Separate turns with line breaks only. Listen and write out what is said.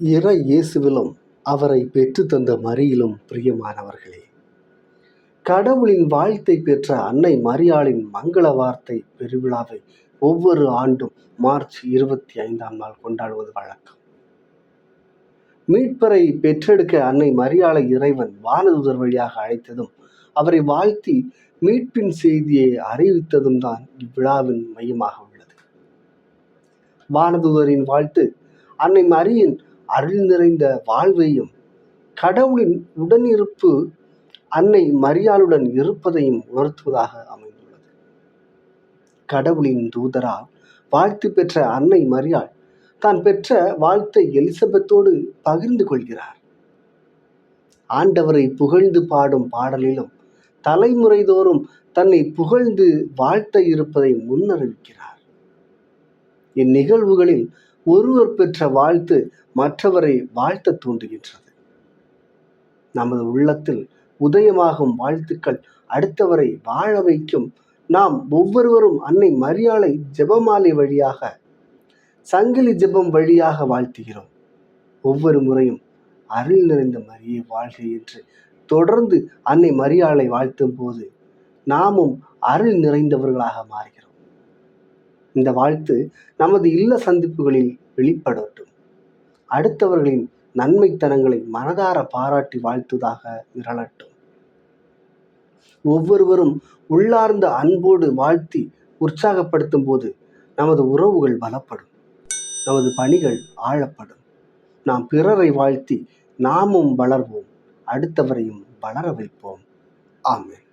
இறை இயேசுவிலும் அவரை பெற்றுத்தந்த மரியிலும் பிரியமானவர்களே கடவுளின் வாழ்த்தை பெற்ற அன்னை மரியாளின் மங்கள வார்த்தை பெருவிழாவை ஒவ்வொரு ஆண்டும் மார்ச் இருபத்தி ஐந்தாம் நாள் கொண்டாடுவது வழக்கம். மீட்பரை பெற்றெடுக்க அன்னை மரியாளை இறைவன் வானதுதர் வழியாக அழைத்ததும் அவரை வாழ்த்தி மீட்பின் செய்தியை அறிவித்ததும் தான் இவ்விழாவின் மையமாக உள்ளது. வானதுதரின் வாழ்த்து அன்னை மரியின் அருள் நிறைந்த வாழ்வையும் கடவுளின் உடனிருப்பு அன்னை மரியாளுடன் இருப்பதையும் உணர்த்துவதாக அமைந்துள்ளது. கடவுளின் தூதரால் வாழ்த்து பெற்ற அன்னை மரியாள் தான் பெற்ற வாழ்த்தை எலிசபெத்தோடு பகிர்ந்து கொள்கிறார். ஆண்டவரை புகழ்ந்து பாடும் பாடலிலும் தலைமுறைதோறும் தன்னை புகழ்ந்து வாழ்த்த இருப்பதை முன்னறிவிக்கிறார். இந்நிகழ்வுகளில் ஒருவர் பெற்ற வாழ்த்து மற்றவரை வாழ்த்த தூண்டுகின்றது நமது உள்ளத்தில் உதயமாகும் வாழ்த்துக்கள் அடுத்தவரை வாழ வைக்கும் நாம் ஒவ்வொருவரும் அன்னை மரியாளை ஜெபமாலை வழியாக சங்கிலி ஜெபம் வழியாக வாழ்த்துகிறோம். ஒவ்வொரு முறையும் அருள் நிறைந்த மரியை வாழ்க என்று தொடர்ந்து அன்னை மரியாளை வாழ்த்தும் போது நாமும் அருள் நிறைந்தவர்களாக மாறுகிறோம். இந்த வாழ்த்து நமது இல்ல சந்திப்புகளில் வெளிப்படட்டும். அடுத்தவர்களின் நன்மைத்தனங்களை மனதார பாராட்டி வாழ்த்துவதாக விரலட்டும் ஒவ்வொருவரும் உள்ளார்ந்த அன்போடு வாழ்த்தி உற்சாகப்படுத்தும் போது நமது உறவுகள் பலப்படும். நமது பணிகள் ஆழப்படும். நாம் பிறரை வாழ்த்தி நாமும் வளர்வோம். அடுத்தவரையும் வளர வைப்போம். ஆமேன்.